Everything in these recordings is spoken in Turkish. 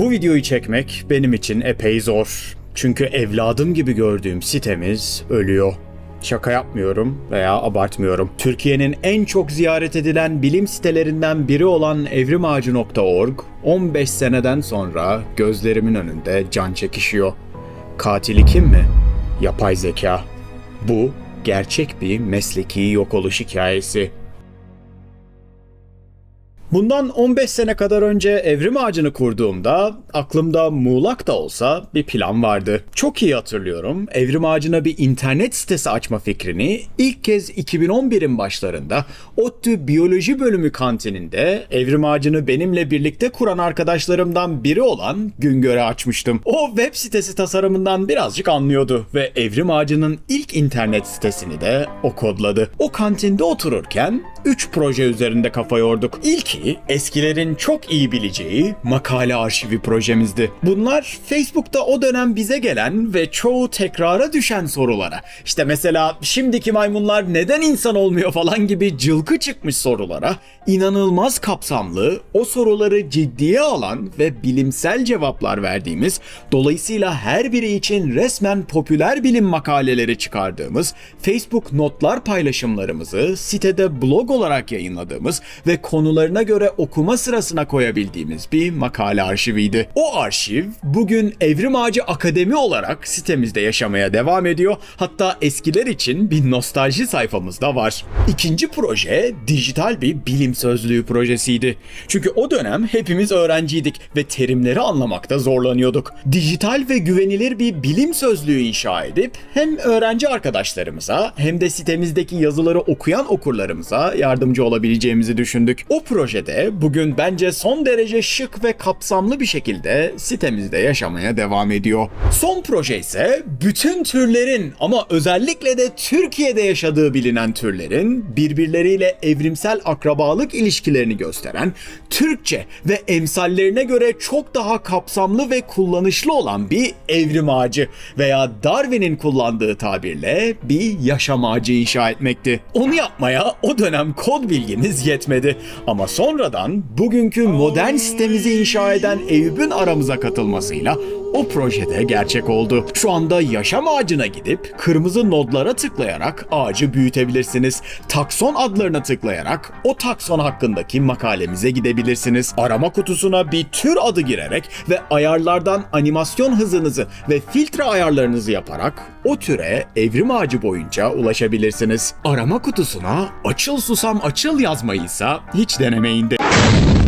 Bu videoyu çekmek benim için epey zor. Çünkü evladım gibi gördüğüm sitemiz ölüyor. Şaka yapmıyorum veya abartmıyorum. Türkiye'nin en çok ziyaret edilen bilim sitelerinden biri olan evrimağacı.org 15 seneden sonra gözlerimin önünde can çekişiyor. Katili kim mi? Yapay zeka. Bu gerçek bir mesleki yok oluş hikayesi. Bundan 15 sene kadar önce evrim ağacını kurduğumda aklımda muğlak da olsa bir plan vardı. Çok iyi hatırlıyorum. Evrim ağacına bir internet sitesi açma fikrini ilk kez 2011'in başlarında ODTÜ Biyoloji Bölümü kantininde evrim ağacını benimle birlikte kuran arkadaşlarımdan biri olan Güngör'e açmıştım. O web sitesi tasarımından birazcık anlıyordu ve evrim ağacının ilk internet sitesini de o kodladı. O kantinde otururken 3 proje üzerinde kafa yorduk. İlki eskilerin çok iyi bileceği makale arşivi projemizdi. Bunlar Facebook'ta o dönem bize gelen ve çoğu tekrara düşen sorulara. İşte mesela şimdiki maymunlar neden insan olmuyor falan gibi cılkı çıkmış sorulara inanılmaz kapsamlı, o soruları ciddiye alan ve bilimsel cevaplar verdiğimiz, dolayısıyla her biri için resmen popüler bilim makaleleri çıkardığımız, Facebook notlar paylaşımlarımızı sitede blog olarak yayınladığımız ve konularına göre okuma sırasına koyabildiğimiz bir makale arşiviydi. O arşiv bugün Evrim Ağacı Akademi olarak sitemizde yaşamaya devam ediyor. Hatta eskiler için bir nostalji sayfamızda var. İkinci proje dijital bir bilim sözlüğü projesiydi. Çünkü o dönem hepimiz öğrenciydik ve terimleri anlamakta zorlanıyorduk. Dijital ve güvenilir bir bilim sözlüğü inşa edip hem öğrenci arkadaşlarımıza hem de sitemizdeki yazıları okuyan okurlarımıza yardımcı olabileceğimizi düşündük. O projede bugün bence son derece şık ve kapsamlı bir şekilde sitemizde yaşamaya devam ediyor. Son proje ise bütün türlerin ama özellikle de Türkiye'de yaşadığı bilinen türlerin birbirleriyle evrimsel akrabalık ilişkilerini gösteren Türkçe ve emsallerine göre çok daha kapsamlı ve kullanışlı olan bir evrim ağacı veya Darwin'in kullandığı tabirle bir yaşam ağacı inşa etmekti. Onu yapmaya o dönem kod bilgimiz yetmedi ama sonradan bugünkü modern sitemizi inşa eden Eyüp'ün aramıza katılmasıyla o projede gerçek oldu. Şu anda yaşam ağacına gidip kırmızı nodlara tıklayarak ağacı büyütebilirsiniz. Takson adlarına tıklayarak o takson hakkındaki makalemize gidebilirsiniz. Arama kutusuna bir tür adı girerek ve ayarlardan animasyon hızınızı ve filtre ayarlarınızı yaparak o türe evrim ağacı boyunca ulaşabilirsiniz. Arama kutusuna açıl susam açıl yazmayıysa hiç denemeyin de.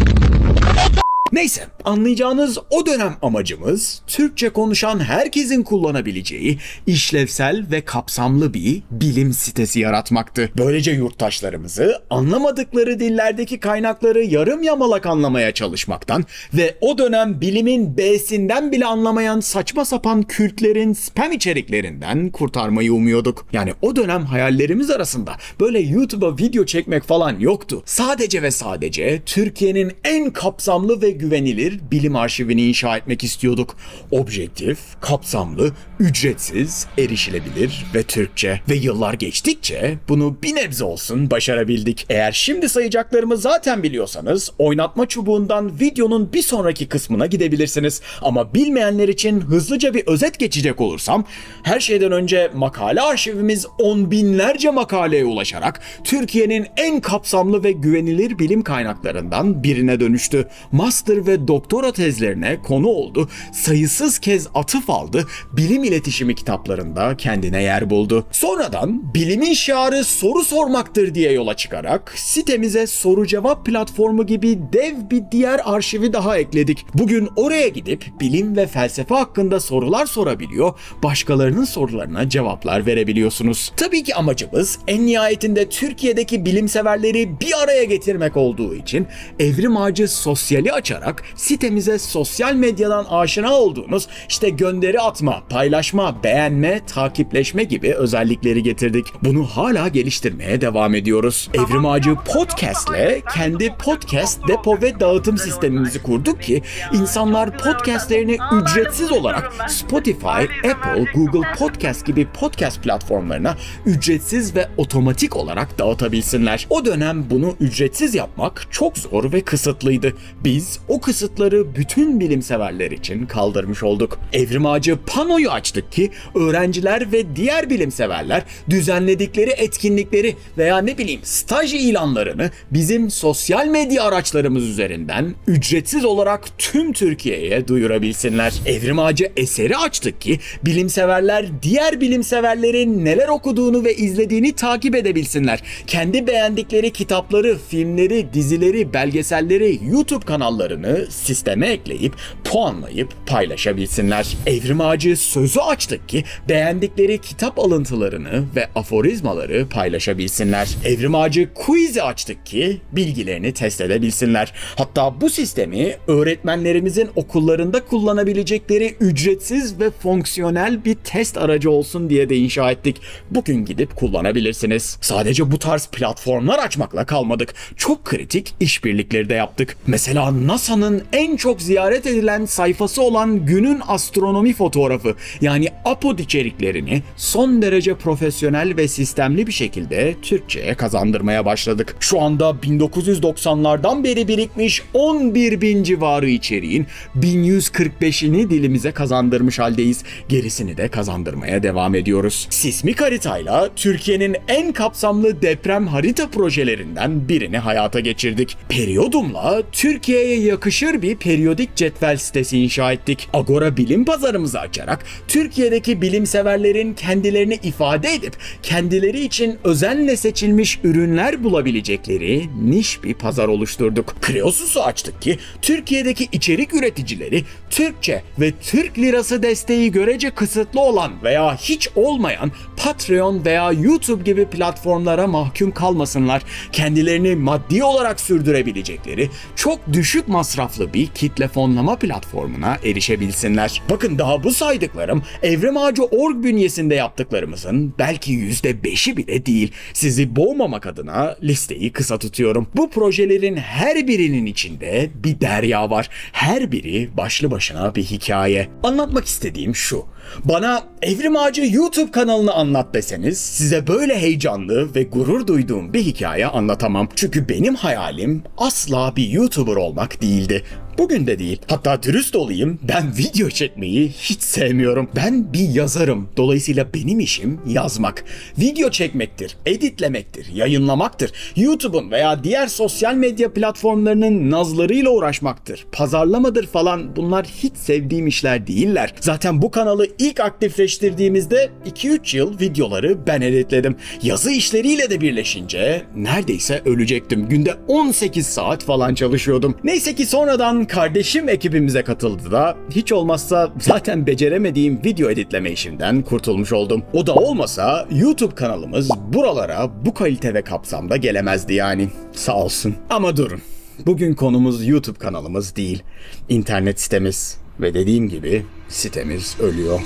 Neyse anlayacağınız o dönem amacımız Türkçe konuşan herkesin kullanabileceği işlevsel ve kapsamlı bir bilim sitesi yaratmaktı. Böylece yurttaşlarımızı anlamadıkları dillerdeki kaynakları yarım yamalak anlamaya çalışmaktan ve o dönem bilimin B'sinden bile anlamayan saçma sapan kültlerin spam içeriklerinden kurtarmayı umuyorduk. Yani o dönem hayallerimiz arasında böyle YouTube'a video çekmek falan yoktu. Sadece ve sadece Türkiye'nin en kapsamlı ve güvenilir bilim arşivini inşa etmek istiyorduk. Objektif, kapsamlı, ücretsiz, erişilebilir ve Türkçe. Ve yıllar geçtikçe bunu bir nebze olsun başarabildik. Eğer şimdi sayacaklarımı zaten biliyorsanız oynatma çubuğundan videonun bir sonraki kısmına gidebilirsiniz. Ama bilmeyenler için hızlıca bir özet geçecek olursam her şeyden önce makale arşivimiz on binlerce makaleye ulaşarak Türkiye'nin en kapsamlı ve güvenilir bilim kaynaklarından birine dönüştü. Master ve doktora tezlerine konu oldu, sayısız kez atıf aldı, bilim iletişimi kitaplarında kendine yer buldu. Sonradan bilimin şiarı soru sormaktır diye yola çıkarak sitemize soru cevap platformu gibi dev bir diğer arşivi daha ekledik. Bugün oraya gidip bilim ve felsefe hakkında sorular sorabiliyor, başkalarının sorularına cevaplar verebiliyorsunuz. Tabii ki amacımız en nihayetinde Türkiye'deki bilimseverleri bir araya getirmek olduğu için Evrim Ağacı sosyali açarak sitemize sosyal medyadan aşina olduğunuz işte gönderi atma, paylaşma, beğenme, takipleşme gibi özellikleri getirdik. Bunu hala geliştirmeye devam ediyoruz. Evrim Ağacı Podcast'le kendi podcast depo ve dağıtım sistemimizi kurduk ki insanlar podcastlerini ücretsiz olarak Spotify, Apple, Google Podcast gibi podcast platformlarına ücretsiz ve otomatik olarak dağıtabilsinler. O dönem bunu ücretsiz yapmak çok zor ve kısıtlıydı. Biz o kısıtları bütün bilimseverler için kaldırmış olduk. Evrim Ağacı panoyu açtık ki öğrenciler ve diğer bilimseverler düzenledikleri etkinlikleri veya ne bileyim staj ilanlarını bizim sosyal medya araçlarımız üzerinden ücretsiz olarak tüm Türkiye'ye duyurabilsinler. Evrim Ağacı eseri açtık ki bilimseverler diğer bilimseverlerin neler okuduğunu ve izlediğini takip edebilsinler. Kendi beğendikleri kitapları, filmleri, dizileri, belgeselleri, YouTube kanallarını sisteme ekleyip puanlayıp paylaşabilsinler. Evrim Ağacı sözü açtık ki beğendikleri kitap alıntılarını ve aforizmaları paylaşabilsinler. Evrim Ağacı quiz'i açtık ki bilgilerini test edebilsinler. Hatta bu sistemi öğretmenlerimizin okullarında kullanabilecekleri ücretsiz ve fonksiyonel bir test aracı olsun diye de inşa ettik. Bugün gidip kullanabilirsiniz. Sadece bu tarz platformlar açmakla kalmadık. Çok kritik işbirlikleri de yaptık. Mesela NASA'nın en çok ziyaret edilen sayfası olan günün astronomi fotoğrafı yani APOD içeriklerini son derece profesyonel ve sistemli bir şekilde Türkçe'ye kazandırmaya başladık. Şu anda 1990'lardan beri birikmiş 11 bin civarı içeriğin 1145'ini dilimize kazandırmış haldeyiz. Gerisini de kazandırmaya devam ediyoruz. Sismik haritayla Türkiye'nin en kapsamlı deprem harita projelerinden birini hayata geçirdik. Periyodum'la Türkiye'ye yakışır bir periyodik cetvel sitesi inşa ettik. Agora bilim pazarımızı açarak Türkiye'deki bilimseverlerin kendilerini ifade edip kendileri için özenle seçilmiş ürünler bulabilecekleri niş bir pazar oluşturduk. Kreosus'u açtık ki Türkiye'deki içerik üreticileri Türkçe ve Türk lirası desteği görece kısıtlı olan veya hiç olmayan Patreon veya YouTube gibi platformlara mahkum kalmasınlar. Kendilerini maddi olarak sürdürebilecekleri çok düşük masraflı bir kitle fonlama platformuna erişebilsinler. Bakın daha bu saydıklarım Evrim Ağacı org bünyesinde yaptıklarımızın belki %5'i bile değil. Sizi boğmamak adına listeyi kısa tutuyorum. Bu projelerin her birinin içinde bir derya var. Her biri başlı başına bir hikaye. Anlatmak istediğim şu. Bana Evrim Ağacı YouTube kanalını anlat deseniz size böyle heyecanlı ve gurur duyduğum bir hikaye anlatamam. Çünkü benim hayalim asla bir YouTuber olmak değildi. Bugün de değil. Hatta dürüst olayım ben video çekmeyi hiç sevmiyorum. Ben bir yazarım. Dolayısıyla benim işim yazmak. Video çekmektir, editlemektir, yayınlamaktır. YouTube'un veya diğer sosyal medya platformlarının nazlarıyla uğraşmaktır. Pazarlamadır falan bunlar hiç sevdiğim işler değiller. Zaten bu kanalı ilk aktifleştirdiğimizde 2-3 yıl videoları ben editledim. Yazı işleriyle de birleşince neredeyse ölecektim. Günde 18 saat falan çalışıyordum. Neyse ki sonradan kardeşim ekibimize katıldı da hiç olmazsa zaten beceremediğim video editleme işinden kurtulmuş oldum. O da olmasa YouTube kanalımız buralara bu kalite ve kapsamda gelemezdi yani. Sağ olsun. Ama durun. Bugün konumuz YouTube kanalımız değil. İnternet sitemiz. Ve dediğim gibi sitemiz ölüyor.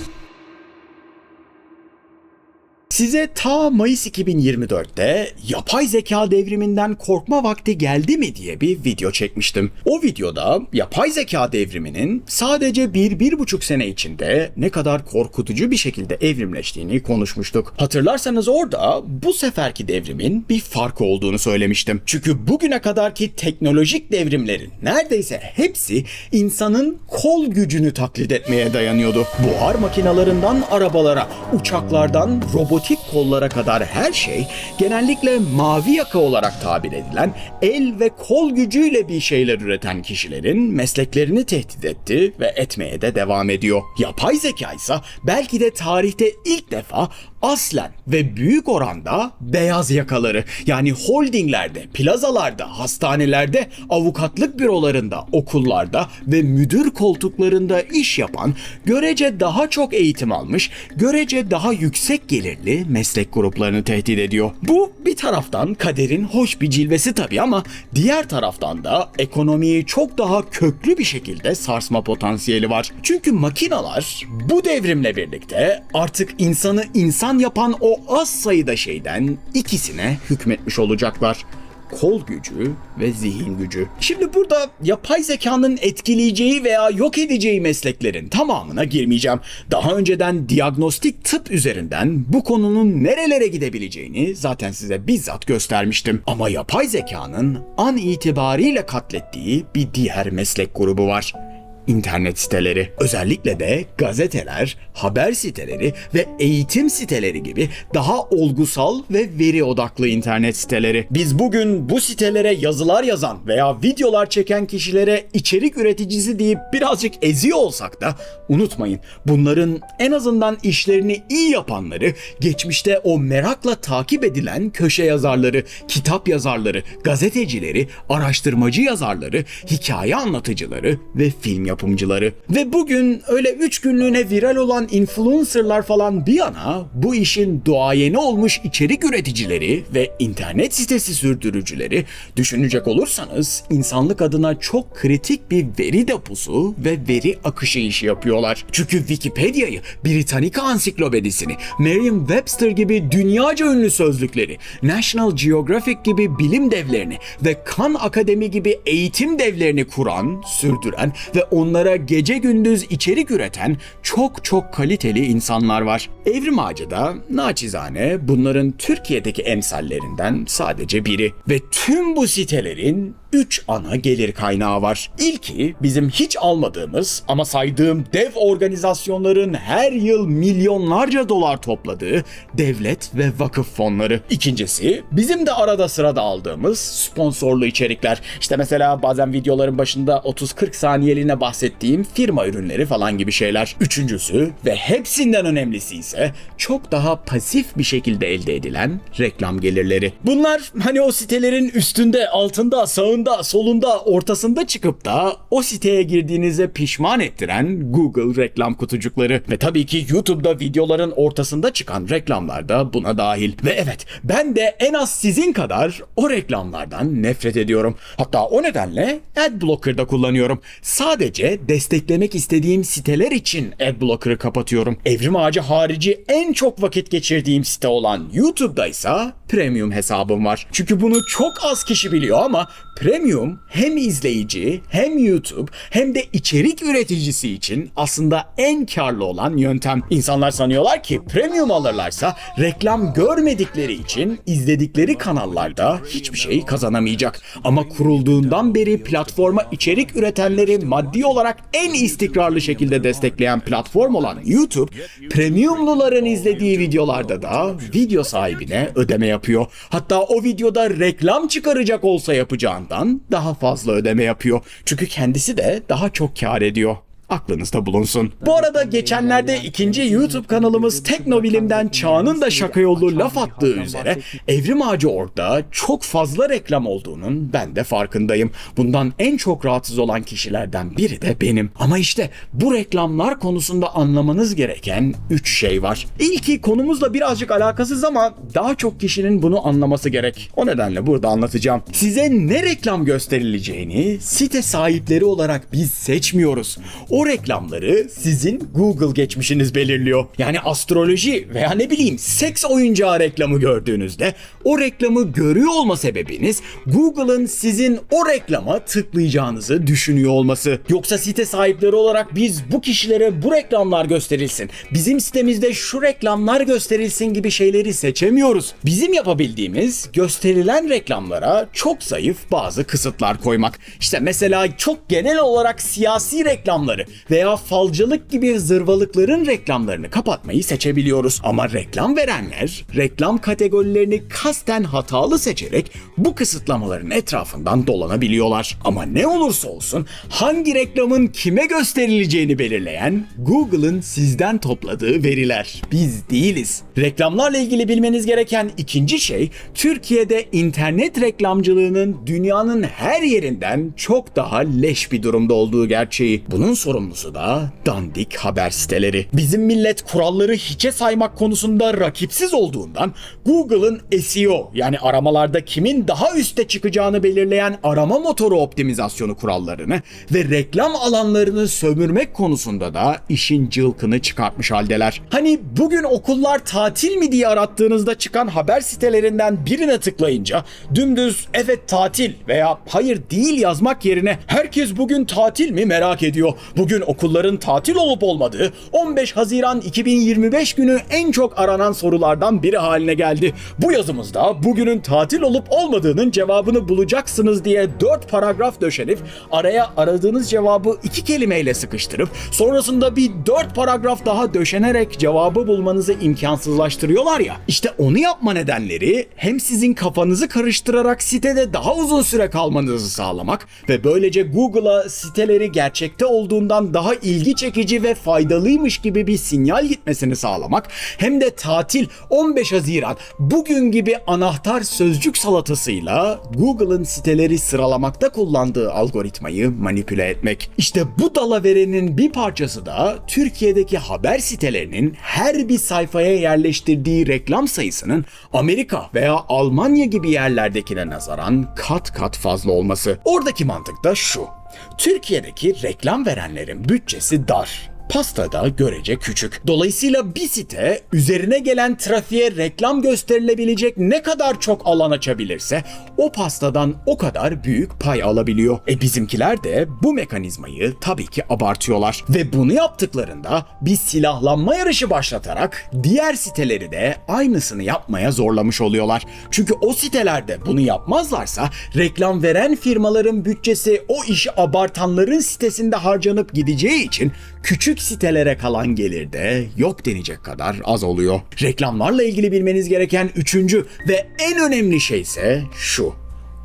Size ta Mayıs 2024'te yapay zeka devriminden korkma vakti geldi mi diye bir video çekmiştim. O videoda yapay zeka devriminin sadece bir, bir buçuk sene içinde ne kadar korkutucu bir şekilde evrimleştiğini konuşmuştuk. Hatırlarsanız orada bu seferki devrimin bir farkı olduğunu söylemiştim. Çünkü bugüne kadarki teknolojik devrimlerin neredeyse hepsi insanın kol gücünü taklit etmeye dayanıyordu. Buhar makinalarından arabalara, uçaklardan robotik kollara kadar her şey genellikle mavi yaka olarak tabir edilen el ve kol gücüyle bir şeyler üreten kişilerin mesleklerini tehdit etti ve etmeye de devam ediyor. Yapay zeka ise belki de tarihte ilk defa aslen ve büyük oranda beyaz yakaları yani holdinglerde, plazalarda, hastanelerde, avukatlık bürolarında, okullarda ve müdür koltuklarında iş yapan, görece daha çok eğitim almış, görece daha yüksek gelirli meslek gruplarını tehdit ediyor. Bu bir taraftan kaderin hoş bir cilvesi tabii ama diğer taraftan da ekonomiyi çok daha köklü bir şekilde sarsma potansiyeli var. Çünkü makinalar bu devrimle birlikte artık insanı insan yapan o az sayıda şeyden ikisine hükmetmiş olacaklar. kol gücü ve zihin gücü. Şimdi burada yapay zekanın etkileyeceği veya yok edeceği mesleklerin tamamına girmeyeceğim. Daha önceden diagnostik tıp üzerinden bu konunun nerelere gidebileceğini zaten size bizzat göstermiştim. Ama yapay zekanın an itibariyle katlettiği bir diğer meslek grubu var internet siteleri. Özellikle de gazeteler, haber siteleri ve eğitim siteleri gibi daha olgusal ve veri odaklı internet siteleri. Biz bugün bu sitelere yazılar yazan veya videolar çeken kişilere içerik üreticisi deyip birazcık eziyor olsak da unutmayın bunların en azından işlerini iyi yapanları geçmişte o merakla takip edilen köşe yazarları, kitap yazarları, gazetecileri, araştırmacı yazarları, hikaye anlatıcıları ve film yapımcıları. Ve bugün öyle 3 günlüğüne viral olan influencerlar falan bir yana bu işin duayeni olmuş içerik üreticileri ve internet sitesi sürdürücüleri düşünecek olursanız insanlık adına çok kritik bir veri deposu ve veri akışı işi yapıyorlar. Çünkü Wikipedia'yı, Britannica Ansiklopedisini, Merriam-Webster gibi dünyaca ünlü sözlükleri, National Geographic gibi bilim devlerini ve Khan Akademi gibi eğitim devlerini kuran, sürdüren ve onlara gece gündüz içerik üreten çok çok kaliteli insanlar var. Evrim Ağacı da naçizane bunların Türkiye'deki emsallerinden sadece biri. Ve tüm bu sitelerin 3 ana gelir kaynağı var. İlki bizim hiç almadığımız ama saydığım dev organizasyonların her yıl milyonlarca dolar topladığı devlet ve vakıf fonları. İkincisi bizim de arada sırada aldığımız sponsorlu içerikler. İşte mesela bazen videoların başında 30-40 saniyeliğine bahsettiğim firma ürünleri falan gibi şeyler. Üçüncüsü ve hepsinden önemlisi ise çok daha pasif bir şekilde elde edilen reklam gelirleri. Bunlar hani o sitelerin üstünde, altında, sağında, solunda, ortasında çıkıp da o siteye girdiğinizde pişman ettiren Google reklam kutucukları. Ve tabii ki YouTube'da videoların ortasında çıkan reklamlar da buna dahil. Ve evet ben de en az sizin kadar o reklamlardan nefret ediyorum. Hatta o nedenle Adblocker'da kullanıyorum. Sadece desteklemek istediğim siteler için Adblocker'ı kapatıyorum. Evrim Ağacı harici en çok vakit geçirdiğim site olan YouTube'da ise premium hesabım var. Çünkü bunu çok az kişi biliyor ama premium hem izleyici hem YouTube hem de içerik üreticisi için aslında en karlı olan yöntem. İnsanlar sanıyorlar ki premium alırlarsa reklam görmedikleri için izledikleri kanallarda hiçbir şey kazanamayacak. Ama kurulduğundan beri platforma içerik üretenleri maddi olarak en istikrarlı şekilde destekleyen platform olan YouTube, premiumluların izlediği videolarda da video sahibine ödeme yapıyor. Hatta o videoda reklam çıkaracak olsa yapacağından daha fazla ödeme yapıyor. Çünkü kendisi de daha çok kar ediyor. Aklınızda bulunsun. Bu arada geçenlerde ikinci YouTube kanalımız Teknobilim'den Çağ'ın da şaka yollu laf attığı üzere Evrim Ağacı Org'da çok fazla reklam olduğunun ben de farkındayım. Bundan en çok rahatsız olan kişilerden biri de benim. Ama işte bu reklamlar konusunda anlamanız gereken 3 şey var. İlki konumuzla birazcık alakasız ama daha çok kişinin bunu anlaması gerek. O nedenle burada anlatacağım. Size ne reklam gösterileceğini site sahipleri olarak biz seçmiyoruz. O reklamları sizin Google geçmişiniz belirliyor. Yani astroloji veya ne bileyim seks oyuncağı reklamı gördüğünüzde o reklamı görüyor olma sebebiniz Google'ın sizin o reklama tıklayacağınızı düşünüyor olması. Yoksa site sahipleri olarak biz bu kişilere bu reklamlar gösterilsin, bizim sitemizde şu reklamlar gösterilsin gibi şeyleri seçemiyoruz. Bizim yapabildiğimiz gösterilen reklamlara çok zayıf bazı kısıtlar koymak. İşte mesela çok genel olarak siyasi reklamları veya falcılık gibi zırvalıkların reklamlarını kapatmayı seçebiliyoruz. Ama reklam verenler reklam kategorilerini kasten hatalı seçerek bu kısıtlamaların etrafından dolanabiliyorlar. Ama ne olursa olsun hangi reklamın kime gösterileceğini belirleyen Google'ın sizden topladığı veriler. Biz değiliz. Reklamlarla ilgili bilmeniz gereken ikinci şey Türkiye'de internet reklamcılığının dünyanın her yerinden çok daha leş bir durumda olduğu gerçeği. Bunun sorumlusu sorumlusu da dandik haber siteleri. Bizim millet kuralları hiçe saymak konusunda rakipsiz olduğundan Google'ın SEO yani aramalarda kimin daha üste çıkacağını belirleyen arama motoru optimizasyonu kurallarını ve reklam alanlarını sömürmek konusunda da işin cılkını çıkartmış haldeler. Hani bugün okullar tatil mi diye arattığınızda çıkan haber sitelerinden birine tıklayınca dümdüz evet tatil veya hayır değil yazmak yerine herkes bugün tatil mi merak ediyor. Bugün okulların tatil olup olmadığı 15 Haziran 2025 günü en çok aranan sorulardan biri haline geldi. Bu yazımızda bugünün tatil olup olmadığının cevabını bulacaksınız diye 4 paragraf döşenip araya aradığınız cevabı iki kelimeyle sıkıştırıp sonrasında bir 4 paragraf daha döşenerek cevabı bulmanızı imkansızlaştırıyorlar ya. İşte onu yapma nedenleri hem sizin kafanızı karıştırarak sitede daha uzun süre kalmanızı sağlamak ve böylece Google'a siteleri gerçekte olduğundan daha ilgi çekici ve faydalıymış gibi bir sinyal gitmesini sağlamak hem de tatil 15 Haziran bugün gibi anahtar sözcük salatasıyla Google'ın siteleri sıralamakta kullandığı algoritmayı manipüle etmek. İşte bu dalaverenin bir parçası da Türkiye'deki haber sitelerinin her bir sayfaya yerleştirdiği reklam sayısının Amerika veya Almanya gibi yerlerdekine nazaran kat kat fazla olması. Oradaki mantık da şu. Türkiye'deki reklam verenlerin bütçesi dar. Pasta da görece küçük. Dolayısıyla bir site üzerine gelen trafiğe reklam gösterilebilecek ne kadar çok alan açabilirse o pastadan o kadar büyük pay alabiliyor. E bizimkiler de bu mekanizmayı tabii ki abartıyorlar. Ve bunu yaptıklarında bir silahlanma yarışı başlatarak diğer siteleri de aynısını yapmaya zorlamış oluyorlar. Çünkü o sitelerde bunu yapmazlarsa reklam veren firmaların bütçesi o işi abartanların sitesinde harcanıp gideceği için küçük sitelere kalan gelir de yok denecek kadar az oluyor. Reklamlarla ilgili bilmeniz gereken üçüncü ve en önemli şey ise şu.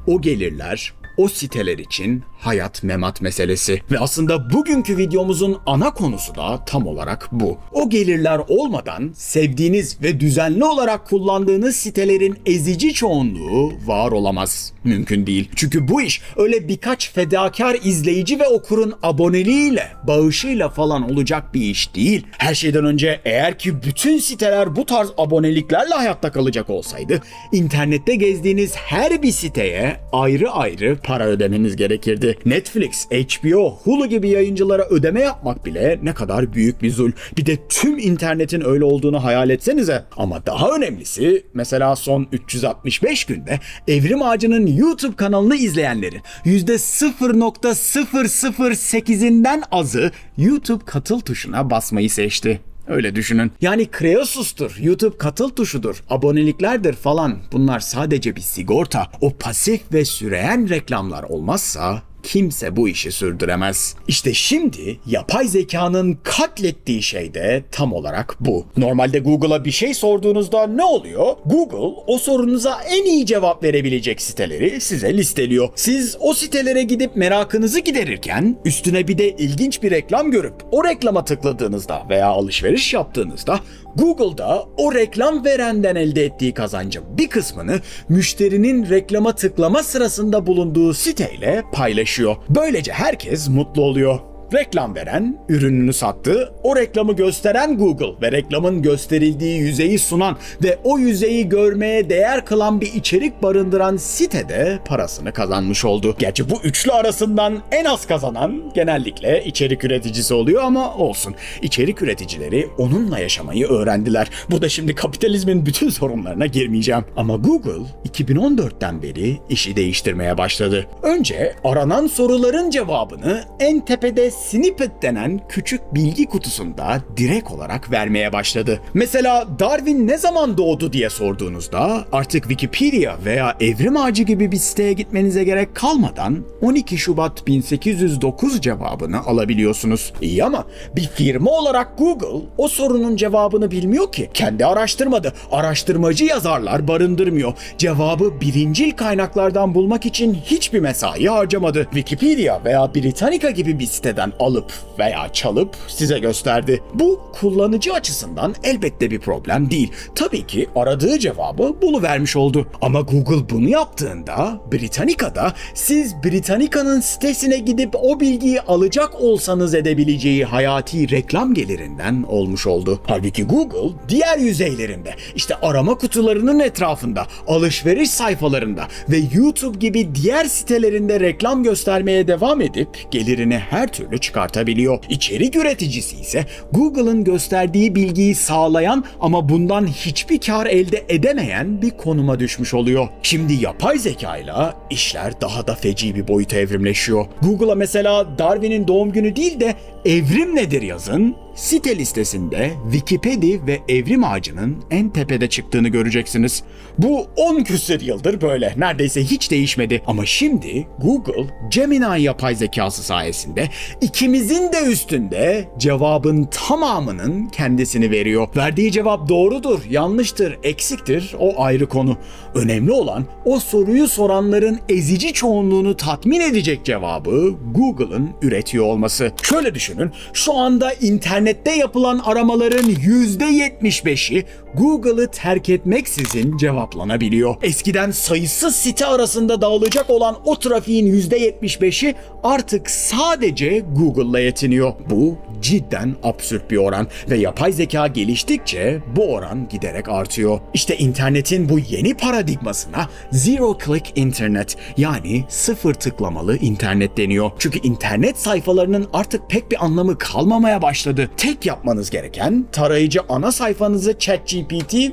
O gelirler o siteler için hayat memat meselesi. Ve aslında bugünkü videomuzun ana konusu da tam olarak bu. O gelirler olmadan sevdiğiniz ve düzenli olarak kullandığınız sitelerin ezici çoğunluğu var olamaz. Mümkün değil. Çünkü bu iş öyle birkaç fedakar izleyici ve okurun aboneliğiyle, bağışıyla falan olacak bir iş değil. Her şeyden önce eğer ki bütün siteler bu tarz aboneliklerle hayatta kalacak olsaydı, internette gezdiğiniz her bir siteye ayrı ayrı para ödemeniz gerekirdi. Netflix, HBO, Hulu gibi yayıncılara ödeme yapmak bile ne kadar büyük bir zul. Bir de tüm internetin öyle olduğunu hayal etsenize. Ama daha önemlisi mesela son 365 günde Evrim Ağacı'nın YouTube kanalını izleyenlerin %0.008'inden azı YouTube katıl tuşuna basmayı seçti. Öyle düşünün. Yani Kreosus'tur, YouTube katıl tuşudur, aboneliklerdir falan. Bunlar sadece bir sigorta. O pasif ve süreyen reklamlar olmazsa kimse bu işi sürdüremez. İşte şimdi yapay zekanın katlettiği şey de tam olarak bu. Normalde Google'a bir şey sorduğunuzda ne oluyor? Google o sorunuza en iyi cevap verebilecek siteleri size listeliyor. Siz o sitelere gidip merakınızı giderirken üstüne bir de ilginç bir reklam görüp o reklama tıkladığınızda veya alışveriş yaptığınızda Google'da o reklam verenden elde ettiği kazancın bir kısmını müşterinin reklama tıklama sırasında bulunduğu siteyle paylaşıyor. Böylece herkes mutlu oluyor. Reklam veren ürününü sattı, o reklamı gösteren Google ve reklamın gösterildiği yüzeyi sunan ve o yüzeyi görmeye değer kılan bir içerik barındıran sitede parasını kazanmış oldu. Gerçi bu üçlü arasından en az kazanan genellikle içerik üreticisi oluyor ama olsun. İçerik üreticileri onunla yaşamayı öğrendiler. Bu da şimdi kapitalizmin bütün sorunlarına girmeyeceğim. Ama Google 2014'ten beri işi değiştirmeye başladı. Önce aranan soruların cevabını en tepede snippet denen küçük bilgi kutusunda direkt olarak vermeye başladı. Mesela Darwin ne zaman doğdu diye sorduğunuzda artık Wikipedia veya Evrim Ağacı gibi bir siteye gitmenize gerek kalmadan 12 Şubat 1809 cevabını alabiliyorsunuz. İyi ama bir firma olarak Google o sorunun cevabını bilmiyor ki. Kendi araştırmadı. Araştırmacı yazarlar barındırmıyor. Cevabı birincil kaynaklardan bulmak için hiçbir mesai harcamadı. Wikipedia veya Britannica gibi bir siteden alıp veya çalıp size gösterdi. Bu kullanıcı açısından elbette bir problem değil. Tabii ki aradığı cevabı buluvermiş oldu. Ama Google bunu yaptığında Britannica'da siz Britannica'nın sitesine gidip o bilgiyi alacak olsanız edebileceği hayati reklam gelirinden olmuş oldu. Halbuki Google diğer yüzeylerinde işte arama kutularının etrafında, alışveriş sayfalarında ve YouTube gibi diğer sitelerinde reklam göstermeye devam edip gelirini her türlü çıkartabiliyor. İçerik üreticisi ise Google'ın gösterdiği bilgiyi sağlayan ama bundan hiçbir kar elde edemeyen bir konuma düşmüş oluyor. Şimdi yapay zekayla işler daha da feci bir boyuta evrimleşiyor. Google'a mesela Darwin'in doğum günü değil de evrim nedir yazın. Site listesinde Wikipedia ve evrim ağacının en tepede çıktığını göreceksiniz. Bu 10 küsur yıldır böyle. Neredeyse hiç değişmedi. Ama şimdi Google Gemini yapay zekası sayesinde ikimizin de üstünde cevabın tamamının kendisini veriyor. Verdiği cevap doğrudur, yanlıştır, eksiktir o ayrı konu. Önemli olan o soruyu soranların ezici çoğunluğunu tatmin edecek cevabı Google'ın üretiyor olması. Şöyle düşünün, şu anda internette yapılan aramaların %75'i Google'ı terk etmeksizin cevaplanabiliyor. Eskiden sayısız site arasında dağılacak olan o trafiğin %75'i artık sadece Google'la yetiniyor. Bu cidden absürt bir oran ve yapay zeka geliştikçe bu oran giderek artıyor. İşte internetin bu yeni paradigmasına Zero Click Internet yani sıfır tıklamalı internet deniyor. Çünkü internet sayfalarının artık pek bir anlamı kalmamaya başladı. Tek yapmanız gereken tarayıcı ana sayfanızı ChatGPT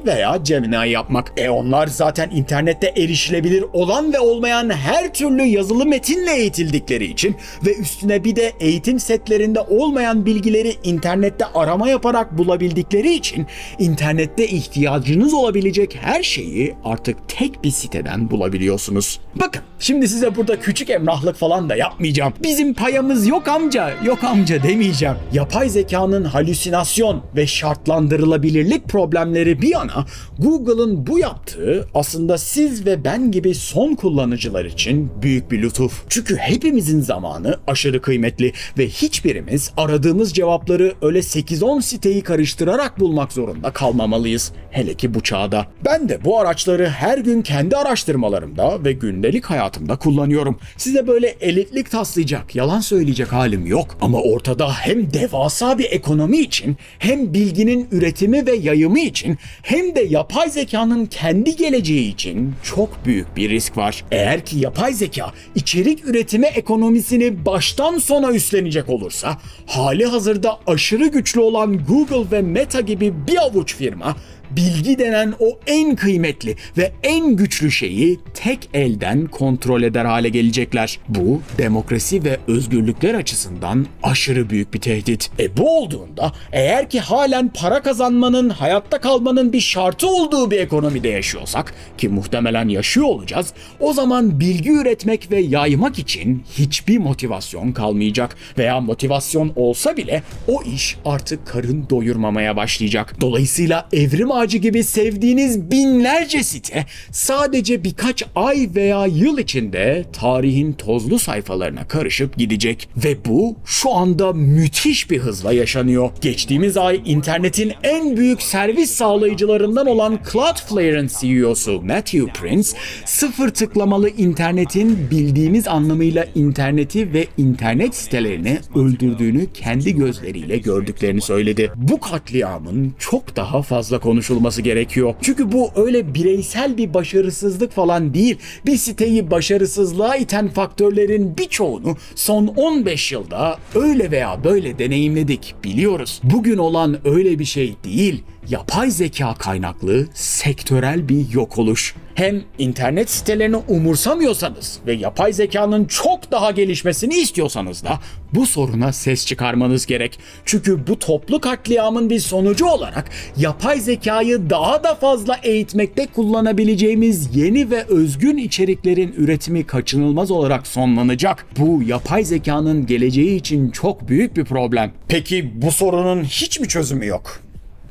veya Gemini yapmak. E onlar zaten internette erişilebilir olan ve olmayan her türlü yazılı metinle eğitildikleri için ve üstüne bir de eğitim setlerinde olmayan bilgileri internette arama yaparak bulabildikleri için internette ihtiyacınız olabilecek her şeyi artık tek bir siteden bulabiliyorsunuz. Bakın şimdi size burada küçük emrahlık falan da yapmayacağım. Bizim payımız yok amca, yok amca demeyeceğim. Yapay zekanın halüsinasyon ve şartlandırılabilirlik problemleri bir yana Google'ın bu yaptığı aslında siz ve ben gibi son kullanıcılar için büyük bir lütuf. Çünkü hepimizin zamanı aşırı kıymetli ve hiçbirimiz aradığımız cevapları öyle 8-10 siteyi karıştırarak bulmak zorunda kalmamalıyız. Hele ki bu çağda. Ben de bu araçları her gün kendi araştırmalarımda ve gündelik hayatımda kullanıyorum. Size böyle elitlik taslayacak, yalan söyleyecek halim yok. Ama ortada hem devasa bir ekonomi için, hem bilginin üretimi ve yayımı için, hem de yapay zekanın kendi geleceği için çok büyük bir risk var. Eğer ki yapay zeka içerik üretimi ekonomisini baştan sona üstlenecek olursa, hali hazırda aşırı güçlü olan Google ve Meta gibi bir avuç firma bilgi denen o en kıymetli ve en güçlü şeyi tek elden kontrol eder hale gelecekler. Bu demokrasi ve özgürlükler açısından aşırı büyük bir tehdit. E bu olduğunda eğer ki halen para kazanmanın, hayatta kalmanın bir şartı olduğu bir ekonomide yaşıyorsak ki muhtemelen yaşıyor olacağız, o zaman bilgi üretmek ve yaymak için hiçbir motivasyon kalmayacak veya motivasyon olsa bile o iş artık karın doyurmamaya başlayacak. Dolayısıyla evrim ağacı gibi sevdiğiniz binlerce site sadece birkaç ay veya yıl içinde tarihin tozlu sayfalarına karışıp gidecek ve bu şu anda müthiş bir hızla yaşanıyor. Geçtiğimiz ay internetin en büyük servis sağlayıcılarından olan Cloudflare'ın CEO'su Matthew Prince, sıfır tıklamalı internetin bildiğimiz anlamıyla interneti ve internet sitelerini öldürdüğünü kendi gözleriyle gördüklerini söyledi. Bu katliamın çok daha fazla konuşulması gerekiyor. Çünkü bu öyle bireysel bir başarısızlık falan değil. Bir siteyi başarısızlığa iten faktörlerin birçoğunu son 15 yılda öyle veya böyle deneyimledik, biliyoruz. Bugün olan öyle bir şey değil yapay zeka kaynaklı sektörel bir yok oluş. Hem internet sitelerini umursamıyorsanız ve yapay zekanın çok daha gelişmesini istiyorsanız da bu soruna ses çıkarmanız gerek. Çünkü bu toplu katliamın bir sonucu olarak yapay zekayı daha da fazla eğitmekte kullanabileceğimiz yeni ve özgün içeriklerin üretimi kaçınılmaz olarak sonlanacak. Bu yapay zekanın geleceği için çok büyük bir problem. Peki bu sorunun hiç mi çözümü yok?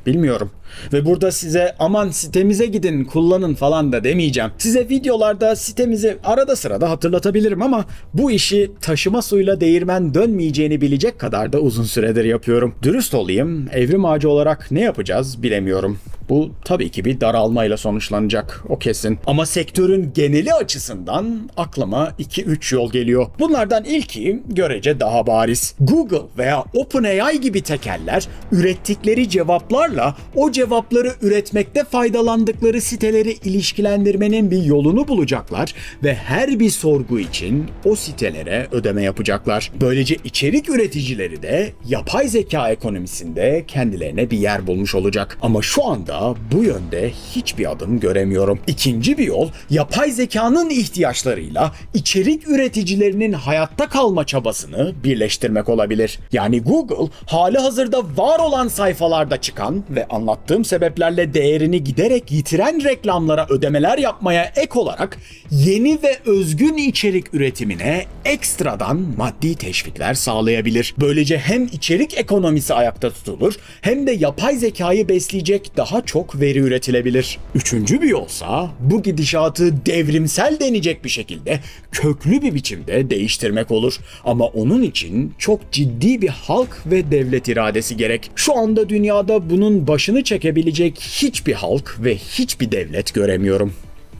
Bilmiyorum. Ve burada size aman sitemize gidin kullanın falan da demeyeceğim. Size videolarda sitemizi arada sırada hatırlatabilirim ama bu işi taşıma suyla değirmen dönmeyeceğini bilecek kadar da uzun süredir yapıyorum. Dürüst olayım evrim ağacı olarak ne yapacağız bilemiyorum. Bu tabii ki bir daralmayla sonuçlanacak o kesin. Ama sektörün geneli açısından aklıma 2-3 yol geliyor. Bunlardan ilki görece daha bariz. Google veya OpenAI gibi tekeller ürettikleri cevaplarla o cevapları üretmekte faydalandıkları siteleri ilişkilendirmenin bir yolunu bulacaklar ve her bir sorgu için o sitelere ödeme yapacaklar. Böylece içerik üreticileri de yapay zeka ekonomisinde kendilerine bir yer bulmuş olacak. Ama şu anda bu yönde hiçbir adım göremiyorum. İkinci bir yol yapay zekanın ihtiyaçlarıyla içerik üreticilerinin hayatta kalma çabasını birleştirmek olabilir. Yani Google hali hazırda var olan sayfalarda çıkan ve anlattığım sebeplerle değerini giderek yitiren reklamlara ödemeler yapmaya ek olarak yeni ve özgün içerik üretimine ekstradan maddi teşvikler sağlayabilir. Böylece hem içerik ekonomisi ayakta tutulur hem de yapay zekayı besleyecek daha çok veri üretilebilir. Üçüncü bir yolsa bu gidişatı devrimsel denecek bir şekilde köklü bir biçimde değiştirmek olur. Ama onun için çok ciddi bir halk ve devlet iradesi gerek. Şu anda dünyada bunun başını çekebilecek hiçbir halk ve hiçbir devlet göremiyorum.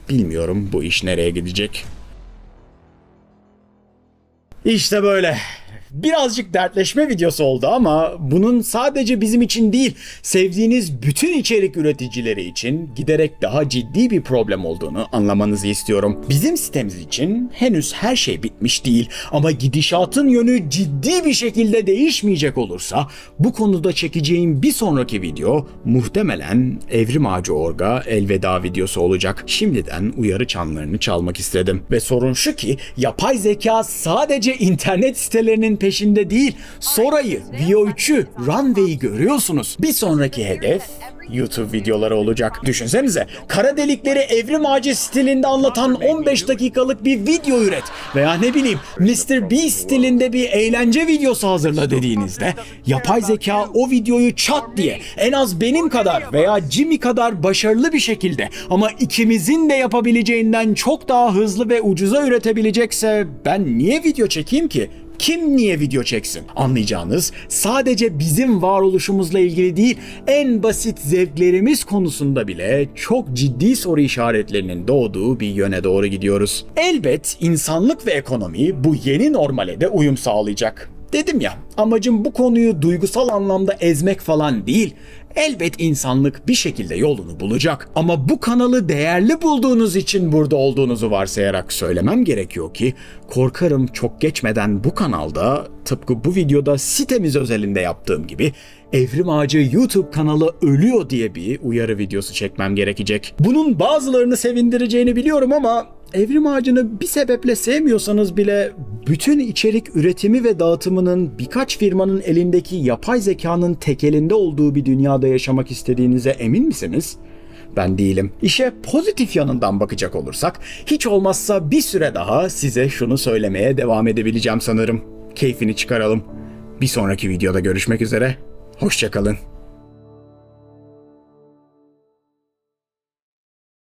Bilmiyorum bu iş nereye gidecek. İşte böyle. Birazcık dertleşme videosu oldu ama bunun sadece bizim için değil, sevdiğiniz bütün içerik üreticileri için giderek daha ciddi bir problem olduğunu anlamanızı istiyorum. Bizim sitemiz için henüz her şey bitmiş değil ama gidişatın yönü ciddi bir şekilde değişmeyecek olursa bu konuda çekeceğim bir sonraki video muhtemelen Evrim Ağacı Orga elveda videosu olacak. Şimdiden uyarı çanlarını çalmak istedim. Ve sorun şu ki yapay zeka sadece internet sitelerinin peşinde değil. Sora'yı, VO3'ü, Runway'i görüyorsunuz. Bir sonraki hedef YouTube videoları olacak. Düşünsenize kara delikleri evrim ağacı stilinde anlatan 15 dakikalık bir video üret veya ne bileyim Mr. Beast stilinde bir eğlence videosu hazırla dediğinizde yapay zeka o videoyu çat diye en az benim kadar veya Jimmy kadar başarılı bir şekilde ama ikimizin de yapabileceğinden çok daha hızlı ve ucuza üretebilecekse ben niye video çekeyim ki? Kim niye video çeksin? Anlayacağınız sadece bizim varoluşumuzla ilgili değil, en basit zevklerimiz konusunda bile çok ciddi soru işaretlerinin doğduğu bir yöne doğru gidiyoruz. Elbet insanlık ve ekonomi bu yeni normale de uyum sağlayacak. Dedim ya, amacım bu konuyu duygusal anlamda ezmek falan değil. Elbet insanlık bir şekilde yolunu bulacak. Ama bu kanalı değerli bulduğunuz için burada olduğunuzu varsayarak söylemem gerekiyor ki korkarım çok geçmeden bu kanalda tıpkı bu videoda sitemiz özelinde yaptığım gibi Evrim Ağacı YouTube kanalı ölüyor diye bir uyarı videosu çekmem gerekecek. Bunun bazılarını sevindireceğini biliyorum ama Evrim Ağacı'nı bir sebeple sevmiyorsanız bile bütün içerik üretimi ve dağıtımının birkaç firmanın elindeki yapay zekanın tekelinde olduğu bir dünyada yaşamak istediğinize emin misiniz? Ben değilim. İşe pozitif yanından bakacak olursak hiç olmazsa bir süre daha size şunu söylemeye devam edebileceğim sanırım. Keyfini çıkaralım. Bir sonraki videoda görüşmek üzere. Hoşçakalın.